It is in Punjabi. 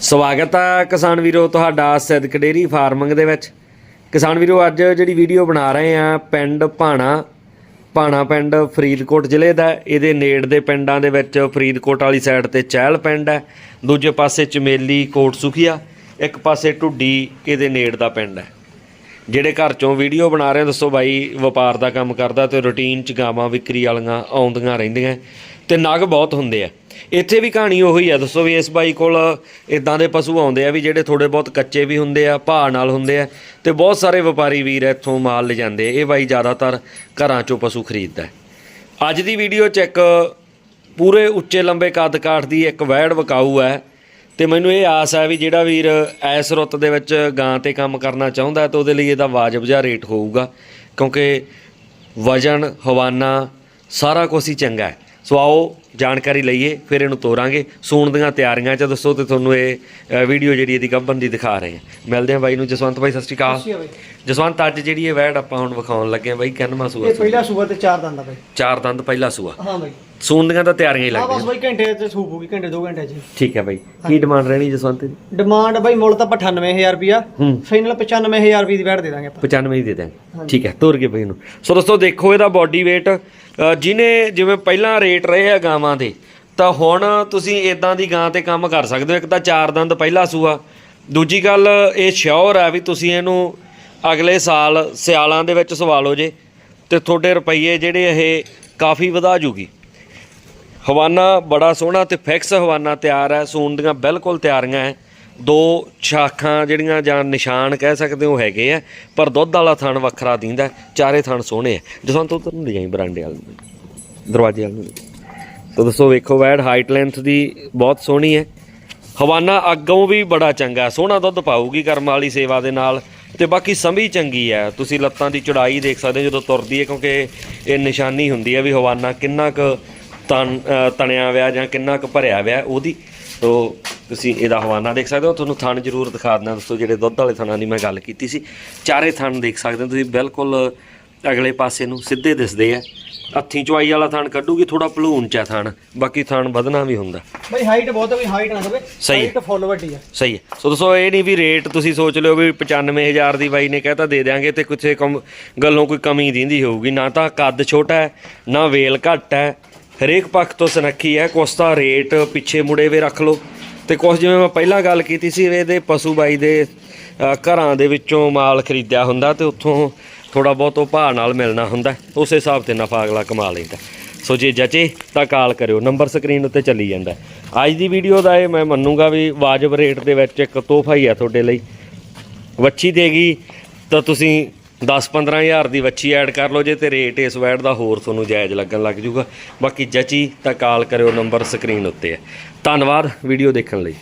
ਸਵਾਗਤ ਆ ਕਿਸਾਨ ਵੀਰੋ ਤੁਹਾਡਾ ਸਿੱਧਕ ਡੇਰੀ ਫਾਰਮਿੰਗ ਦੇ ਵਿੱਚ। ਕਿਸਾਨ ਵੀਰੋ, ਅੱਜ ਜਿਹੜੀ ਵੀਡੀਓ ਬਣਾ ਰਹੇ ਆ, ਪਿੰਡ ਭਾਣਾ ਭਾਣਾ ਪਿੰਡ ਫਰੀਦਕੋਟ ਜ਼ਿਲ੍ਹੇ ਦਾ। ਇਹਦੇ ਨੇੜ ਦੇ ਪਿੰਡਾਂ ਦੇ ਵਿੱਚ ਫਰੀਦਕੋਟ ਵਾਲੀ ਸਾਈਡ ਤੇ ਚਹਿਲ ਪਿੰਡ ਹੈ। ਦੂਜੇ ਪਾਸੇ ਚਮੇਲੀ ਕੋਟ ਸੁਖੀਆ ਇੱਕ ਪਾਸੇ ਢੁੱਡੀ, ਇਹਦੇ ਨੇੜ ਦਾ ਪਿੰਡ ਹੈ। ਜਿਹੜੇ ਘਰ ਚੋਂ ਵੀਡੀਓ ਬਣਾ ਰਹੇ ਦੱਸੋ ਬਾਈ, ਵਪਾਰ ਦਾ ਕੰਮ ਕਰਦਾ ਤੇ ਰੁਟੀਨ ਚ ਗਾਵਾਂ ਵਿਕਰੀ ਵਾਲੀਆਂ ਆਉਂਦੀਆਂ ਰਹਿੰਦੀਆਂ। ਤੇ ਨਗ ਬਹੁਤ ਹੁੰਦੇ ਆ। ਇੱਥੇ ਵੀ ਕਹਾਣੀ ਉਹੀ ਆ, ਦੱਸੋ ਵੀ ਇਸ ਬਾਈ ਕੋਲ ਇਦਾਂ ਦੇ ਪਸ਼ੂ ਆਉਂਦੇ ਆ ਵੀ ਜਿਹੜੇ ਥੋੜੇ ਬਹੁਤ ਕੱਚੇ ਵੀ ਹੁੰਦੇ ਆ, ਭਾਅ ਨਾਲ ਹੁੰਦੇ ਆ ਤੇ ਬਹੁਤ ਸਾਰੇ ਵਪਾਰੀ ਵੀਰ ਇੱਥੋਂ ਮਾਲ ਲਿਜਾਂਦੇ ਆ। ਇਹ ਬਾਈ ਜ਼ਿਆਦਾਤਰ ਘਰਾਂ ਚੋਂ ਪਸ਼ੂ ਖਰੀਦਦਾ ਅੱਜ ਦੀ ਵੀਡੀਓ ਚ ਇੱਕ ਪੂਰੇ ਉੱਚੇ ਲੰਬੇ ਕੱਦ ਕਾਠ ਦੀ ਇੱਕ ਵੈੜ ਵਕਾਊ ਹੈ ਤੇ ਮੈਨੂੰ ਇਹ ਆਸ ਹੈ ਵੀ ਜਿਹੜਾ ਵੀਰ ਐਸ ਰੁੱਤ ਦੇ ਵਿੱਚ ਗਾਂ ਤੇ ਕੰਮ ਕਰਨਾ ਚਾਹੁੰਦਾ ਹੈ ਤਾਂ ਉਹਦੇ ਲਈ ਇਹਦਾ ਵਾਜਬ ਜਿਹਾ ਰੇਟ ਹੋਊਗਾ ਕਿਉਂਕਿ ਵਜਨ, ਹਵਾਨਾ ਸਾਰਾ ਕੁਝ ਹੀ ਚੰਗਾ ਹੈ ਸੋ ਆਓ ਜਾਣਕਾਰੀ ਲਈਏ, ਫਿਰ ਇਹਨੂੰ ਤੋਰਾਂਗੇ। ਸੂਣ ਦੀਆਂ ਤਿਆਰੀਆਂ ਚ ਦੱਸੋ ਤੇ ਤੁਹਾਨੂੰ ਇਹ ਵੀਡੀਓ ਜਿਹੜੀ ਇਹਦੀ ਗੱਭਣ ਦੀ ਦਿਖਾ ਰਹੇ ਹਾਂ ਮਿਲਦੇ ਹਾਂ ਬਾਈ ਨੂੰ। ਜਸਵੰਤ ਬਾਈ, ਸਤਿ ਸ਼੍ਰੀ ਅਕਾਲ। ਜਸਵੰਤ ਅੱਜ ਜਿਹੜੀ ਇਹ ਵੈੜ ਆਪਾਂ ਹੁਣ ਵਿਖਾਉਣ ਲੱਗੇ ਹਾਂ ਬਾਈ ਕਿੰਨਵਾਂ ਸੂਆ ਇਹ ਪਹਿਲਾ ਸੂਆ ਤੇ ਚਾਰ ਦੰਦ ਆ ਬਈ। ਚਾਰ ਦੰਦ ਪਹਿਲਾ ਸੂਆ। ਹਾਂ ਬਈ। ਸੂਣ ਦੀਆਂ ਤਾਂ ਤਿਆਰੀਆਂ ਹੀ ਆ ਬਸ ਲੱਗਦੀਆਂ ਬਈ ਘੰਟੇ ਤੇ ਸੂਪ ਹੋਗੀ ਘੰਟੇ ਦੋ ਘੰਟੇ ਚ। ਠੀਕ ਹੈ ਬਾਈ। ਕੀ ਡਿਮਾਂਡ ਰਹਿਣੀ ਜਸਵੰਤ ਦੀ? ਡਿਮਾਂਡ ਬਈ ਮੁੱਲ ਤਾਂ ਆਪਾਂ 98000 ਰੁਪਿਆ ਹੂੰ। ਫਾਈਨਲ 95000 ਰੁਪਏ ਦੀ ਵੈਟ ਦੇ ਦਾਂਗੇ ਆਪਾਂ। 95 ਹੀ ਦੇ ਦਾਂਗੇ। ਠੀਕ ਹੈ ਤੁਰ ਕੇ ਪਈ ਨੂੰ ਸੋ ਦੋਸਤੋ ਦੇਖੋ ਇਹਦਾ ਬਾਡੀ weight ਅ, ਜਿਹਨੇ ਜਿਵੇਂ ਪਹਿਲਾਂ ਰੇਟ ਰਹੇ ਆ ਗਾਵਾਂ ਦੇ ਤਾਂ ਹੁਣ ਤੁਸੀਂ ਇਦਾਂ ਦੀ ਗਾਂ ਤੇ ਕੰਮ ਕਰ ਸਕਦੇ ਹੋ। ਇੱਕ ਤਾਂ ਚਾਰ ਦੰਦ ਪਹਿਲਾ ਸੂਆ। ਦੂਜੀ ਗੱਲ ਇਹ ਸ਼ੋਰ ਹੈ ਵੀ ਤੁਸੀਂ ਇਹਨੂੰ ਅਗਲੇ ਸਾਲ ਸਿਆਲਾਂ ਦੇ ਵਿੱਚ ਸਵਾਲ ਹੋ ਜੇ ਤੇ ਤੁਹਾਡੇ ਰੁਪਈਏ ਜਿਹੜੇ ਇਹ ਕਾਫੀ ਵਧਾ ਜੂਗੀ। ਹਵਾਨਾ ਬੜਾ ਸੋਹਣਾ ਤੇ ਫਿਕਸ ਹਵਾਨਾ ਤਿਆਰ ਹੈ, ਸੂਣ ਦੀਆਂ ਬਿਲਕੁਲ ਤਿਆਰੀਆਂ ਹੈ। ਦੋ ਸ਼ਾਖਾਂ ਜਿਹੜੀਆਂ ਜਾਂ ਨਿਸ਼ਾਨ ਕਹਿ ਸਕਦੇ ਹੋ ਹੈਗੇ ਆ, ਪਰ ਦੁੱਧ ਵਾਲਾ ਥਣ ਵੱਖਰਾ ਦਿੰਦਾ ਚਾਰੇ ਥਣ ਸੋਹਣੇ ਆ। ਜਸਵੰਤ, ਉਧਰ ਨੂੰ ਲਿਜਾਈ ਬਰਾਂਡੇ ਵਾਲ ਨੂੰ। ਦਰਵਾਜ਼ੇ ਵਾਲ ਨੂੰ। ਸੋ ਦੱਸੋ, ਵੇਖੋ ਵੈਡ ਹਾਈਟ ਲੈਂਥ ਦੀ ਬਹੁਤ ਸੋਹਣੀ ਹੈ। ਹਵਾਨਾ ਅੱਗੋਂ ਵੀ ਬੜਾ ਚੰਗਾ, ਸੋਹਣਾ ਦੁੱਧ ਪਾਊਗੀ ਕਰਮ ਵਾਲੀ ਸੇਵਾ ਦੇ ਨਾਲ। ਤੇ ਬਾਕੀ ਸੰਭੀ ਚੰਗੀ ਹੈ ਤੁਸੀਂ ਲੱਤਾਂ ਦੀ ਚੌੜਾਈ ਦੇਖ ਸਕਦੇ ਹੋ, ਜਦੋਂ ਤੁਰਦੀ ਹੈ, ਕਿਉਂਕਿ ਇਹ ਨਿਸ਼ਾਨੀ ਹੁੰਦੀ ਹੈ ਵੀ ਹਵਾਨਾ ਕਿੰਨਾ ਕੁ ਤਣ ਤਣਿਆ ਵਿਆ ਜਾਂ ਕਿੰਨਾ ਕੁ ਭਰਿਆ ਵਿਆ ਉਹਦੀ। ਤੋ ਤੁਸੀਂ ਇਹਦਾ ਹਵਾਨਾ ਦੇਖ ਸਕਦੇ ਹੋ। ਤੁਹਾਨੂੰ ਥਣ ਜ਼ਰੂਰ ਦਿਖਾ ਦਿੰਦਾ ਦੋਸਤੋ, ਜਿਹੜੇ ਦੁੱਧ ਵਾਲੇ ਥਣਾਂ ਦੀ ਮੈਂ ਗੱਲ ਕੀਤੀ ਸੀ। ਚਾਰੇ ਥਣ ਦੇਖ ਸਕਦੇ ਹੋ ਤੁਸੀਂ। ਬਿਲਕੁਲ ਅਗਲੇ ਪਾਸੇ ਨੂੰ ਸਿੱਧੇ ਦਿਸਦੇ ਆ। ਹੱਥੀਂ ਚਵਾਈ ਵਾਲਾ ਥਣ ਕੱਢੂਗੀ ਥੋੜਾ ਭਲੂਣ ਚ ਥਣ ਬਾਕੀ ਥਣ ਵਧਣਾ ਵੀ ਹੁੰਦਾ। ਬਈ ਹਾਈਟ ਬਹੁਤ ਵੀ ਹਾਈਟ ਨਾ ਦੇਵੇ ਸਹੀ। ਹਾਈਟ ਫੁੱਲ ਵੱਡੀ ਆ। ਸਹੀ ਹੈ। ਸੋ ਦੋਸਤੋ ਇਹ ਨਹੀਂ ਵੀ ਰੇਟ ਤੁਸੀਂ ਸੋਚ ਲਿਓ ਵੀ 95000 ਦੀ ਬਾਈ ਨੇ ਕਹਿਤਾ ਦੇ ਦਿਆਂਗੇ ਤੇ ਕੁਛ ਕਮ ਗੱਲੋਂ ਕੋਈ ਕਮੀ ਦਿੰਦੀ ਹੋਊਗੀ। ਨਾ ਤਾਂ ਕੱਦ ਛੋਟਾ ਹੈ ਨਾ ਵੇਲ ਘੱਟ ਹੈ। ਹਰੇਕ ਪੱਖ ਤੋਂ ਸੁਨੱਖੀ ਹੈ ਕੁਛ ਤਾਂ ਰੇਟ ਪਿੱਛੇ ਮੁੜੇ ਵੇ ਰੱਖ ਲਓ। ਤੇ ਕੁਛ ਜਿਵੇਂ ਮੈਂ ਪਹਿਲਾਂ ਗੱਲ ਕੀਤੀ ਸੀ ਇਹਦੇ ਪਸ਼ੂ ਬਾਈ ਦੇ ਘਰਾਂ ਦੇ ਵਿੱਚੋਂ ਮਾਲ ਖਰੀਦਿਆ ਹੁੰਦਾ ਤੇ ਉੱਥੋਂ ਥੋੜਾ ਬਹੁਤ ਉਹ ਭਾਅ ਨਾਲ ਮਿਲਣਾ ਹੁੰਦਾ, ਉਸੇ ਹਿਸਾਬ ਤੇ ਨਫਾ ਅਗਲਾ ਕਮਾ ਲੈਂਦਾ। ਸੋ ਜੇ ਜਚੇ ਤਾਂ ਕਾਲ ਕਰਿਓ, ਨੰਬਰ ਸਕਰੀਨ ਉੱਤੇ ਚੱਲੀ ਜਾਂਦਾ। ਅੱਜ ਦੀ ਵੀਡੀਓ ਦਾ ਇਹ ਮੈਂ ਮੰਨੂਗਾ ਵੀ ਵਾਜਬ ਰੇਟ ਦੇ ਵਿੱਚ ਇੱਕ ਤੋਹਫਾ ਹੀ ਆ ਤੁਹਾਡੇ ਲਈ। ਵੱਛੀ ਦੇਗੀ, ਤਾਂ ਤੁਸੀਂ 10-15000 ਦੀ ਵੱਛੀ ਐਡ ਕਰ ਲਓ ਜੇ ਤੇ ਰੇਟ ਇਸ ਵੈਟ ਦਾ ਹੋਰ ਤੁਹਾਨੂੰ ਜਾਇਜ਼ ਲੱਗਣ ਲੱਗ ਜੂਗਾ। ਬਾਕੀ ਜਚੀ ਤਾਂ ਕਾਲ ਕਰਿਓ ਨੰਬਰ ਸਕਰੀਨ ਉੱਤੇ। ਹੈ ਧੰਨਵਾਦ, ਵੀਡੀਓ ਦੇਖਣ ਲਈ।